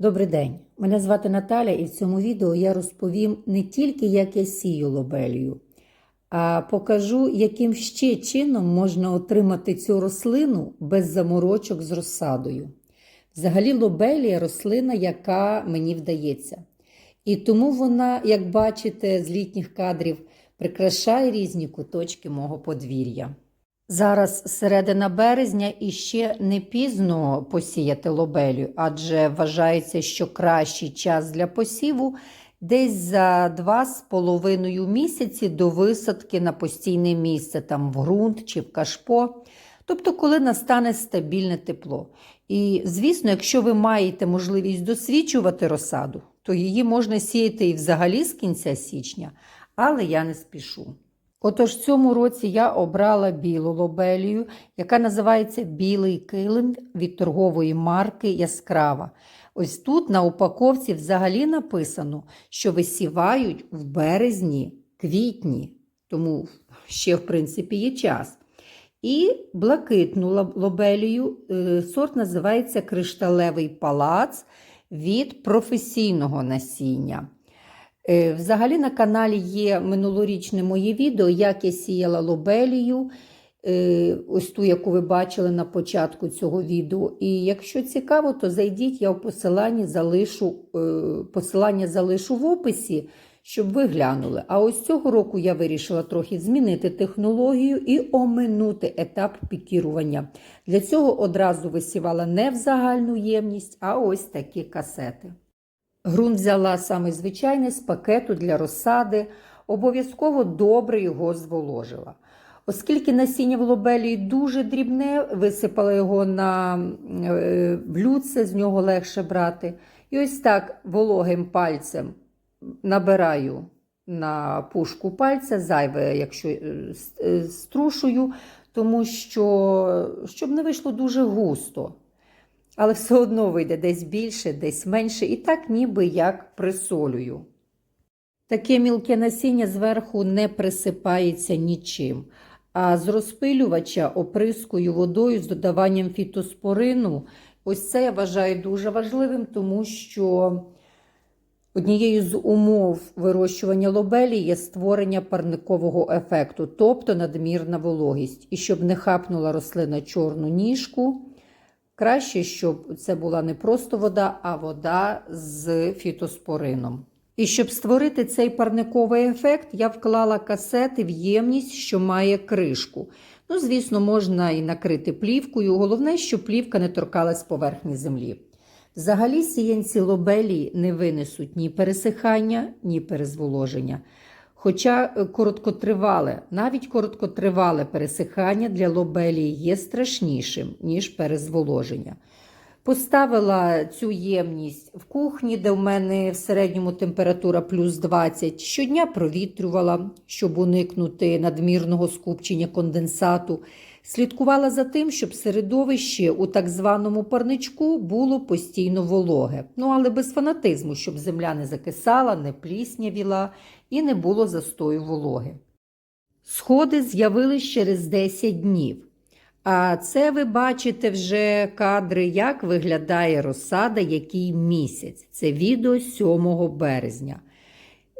Добрий день, мене звати Наталя, і в цьому відео я розповім не тільки, як я сію лобелію, а покажу, яким ще чином можна отримати цю рослину без заморочок з розсадою. Взагалі, лобелія рослина, яка мені вдається. І тому вона, як бачите, з літніх кадрів прикрашає різні куточки мого подвір'я. Зараз середина березня і ще не пізно посіяти лобелю, адже вважається, що кращий час для посіву десь за два з половиною місяці до висадки на постійне місце, там в ґрунт чи в кашпо, тобто коли настане стабільне тепло. І, звісно, якщо ви маєте можливість досвідчувати розсаду, то її можна сіяти і взагалі з кінця січня, але я не спішу. Отож, цьому році я обрала білу лобелію, яка називається Білий килим від торгової марки Яскрава. Ось тут на упаковці взагалі написано, що висівають в березні, квітні, тому ще, в принципі, є час. І блакитну лобелію, е, сорт називається Кришталевий палац від професійного насіння. Е, Взагалі на каналі є минулорічне моє відео, як я сіяла лобелію, е, ось ту, яку ви бачили на початку цього відео. І якщо цікаво, то зайдіть, я в посиланні залишу, е, посилання залишу в описі, щоб ви глянули. А ось цього року я вирішила трохи змінити технологію і оминути етап пікірування. Для цього одразу висівала не в загальну ємність, а ось такі касети. Грунт взяла саме звичайний з пакету для розсади, обов'язково добре його зволожила. Оскільки насіння в лобелії дуже дрібне, висипала його на е, блюдце, з нього легше брати. І ось так вологим пальцем набираю на пушку пальця, зайве, якщо е, е, струшую, тому що щоб не вийшло дуже густо. Але все одно вийде десь більше, десь менше, і так ніби як присолюю. Таке мілке насіння зверху не присипається нічим. А з розпилювача оприскую водою з додаванням фітоспорину. Ось це я вважаю дуже важливим, тому що однією з умов вирощування лобелі є створення парникового ефекту, тобто надмірна вологість. І щоб не хапнула рослина чорну ніжку. Краще, щоб це була не просто вода, а вода з фітоспорином. І щоб створити цей парниковий ефект, я вклала касети в ємність, що має кришку. Ну, звісно, можна і накрити плівкою. Головне, щоб плівка не торкалась поверхні землі. Взагалі, сіянці лобелії не винесуть ні пересихання, ні перезволоження. Хоча короткотривале, навіть короткотривале пересихання для лобелії є страшнішим, ніж перезволоження. Поставила цю ємність в кухні, де в мене в середньому температура плюс 20. Щодня провітрювала, щоб уникнути надмірного скупчення конденсату. Слідкувала за тим, щоб середовище у так званому парничку було постійно вологе. Ну, але без фанатизму, щоб земля не закисала, не пліснявіла і не було застою вологи. Сходи з'явились через 10 днів. А це ви бачите вже кадри, як виглядає розсада, який місяць. Це відео 7 березня.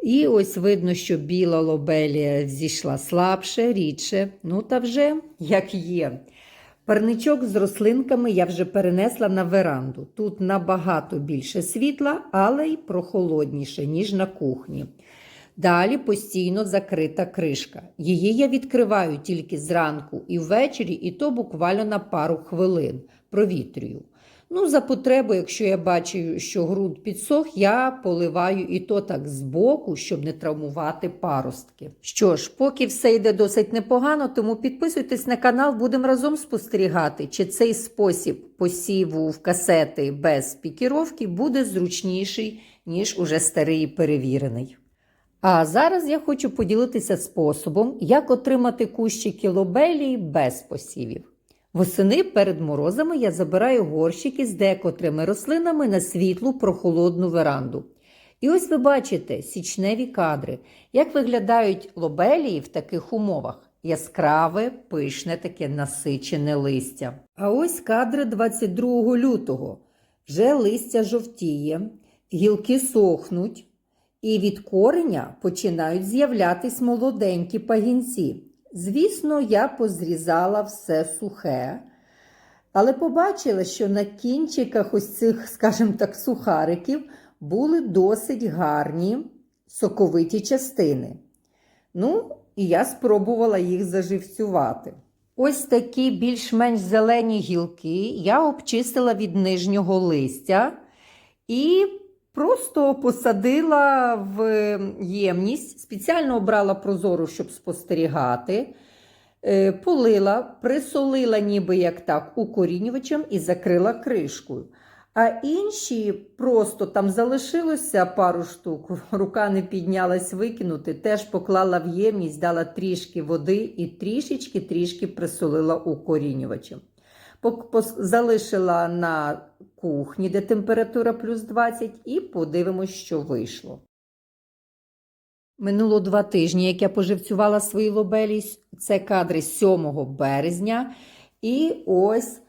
І ось видно, що біла лобелія зійшла слабше, рідше. Ну, та вже як є. Парничок з рослинками я вже перенесла на веранду. Тут набагато більше світла, але й прохолодніше, ніж на кухні. Далі постійно закрита кришка. Її я відкриваю тільки зранку і ввечері, і то буквально на пару хвилин провітрюю. Ну, за потребу, якщо я бачу, що ґрунт підсох, я поливаю і то так збоку, щоб не травмувати паростки. Що ж, поки все йде досить непогано, тому підписуйтесь на канал, будемо разом спостерігати, чи цей спосіб посіву в касети без пікіровки буде зручніший, ніж уже старий перевірений. А зараз я хочу поділитися способом, як отримати кущики лобелії без посівів. Восени перед морозами я забираю горщики з декотрими рослинами на світлу прохолодну веранду. І ось ви бачите січневі кадри, як виглядають лобелії в таких умовах. Яскраве, пишне таке насичене листя. А ось кадри 22 лютого. вже листя жовтіє, гілки сохнуть, і від кореня починають з'являтись молоденькі пагінці. Звісно, я позрізала все сухе, але побачила, що на кінчиках ось цих, скажімо так, сухариків були досить гарні соковиті частини. Ну, і я спробувала їх заживцювати. Ось такі більш-менш зелені гілки я обчистила від нижнього листя і просто посадила в ємність, спеціально обрала прозору, щоб спостерігати. Е, Полила, присолила, ніби як так, укорінювачем і закрила кришкою. А інші просто там залишилося пару штук, рука не піднялась викинути, теж поклала в ємність, дала трішки води і трішечки-трішки присолила укорінювачем. Залишила на кухні, де температура плюс 20, і подивимось, що вийшло. Минуло два тижні, як я поживцювала свої лобелі. Це кадри 7 березня. І ось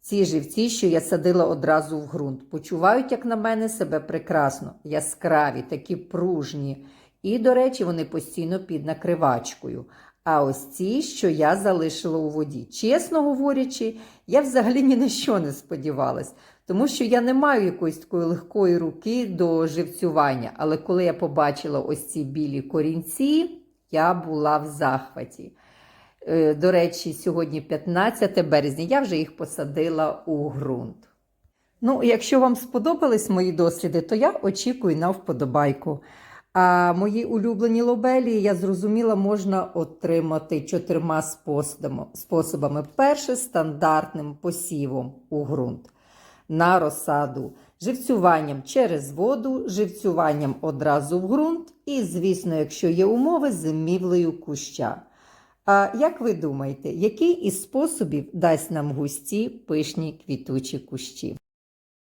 ці живці, що я садила одразу в ґрунт. Почувають, як на мене, себе прекрасно, яскраві, такі пружні. І, до речі, вони постійно під накривачкою. А ось ці, що я залишила у воді. Чесно говорячи, я взагалі ні на що не сподівалась, тому що я не маю якоїсь такої легкої руки до живцювання. Але коли я побачила ось ці білі корінці, я була в захваті. Е, До речі, сьогодні 15 березня, я вже їх посадила у ґрунт. Ну, якщо вам сподобались мої досліди, то я очікую на вподобайку. А мої улюблені лобелі, я зрозуміла, можна отримати чотирма способами. Перше стандартним посівом у ґрунт на розсаду, живцюванням через воду, живцюванням одразу в ґрунт і, звісно, якщо є умови, зимівлею куща. А як ви думаєте, який із способів дасть нам густі пишні квітучі кущі?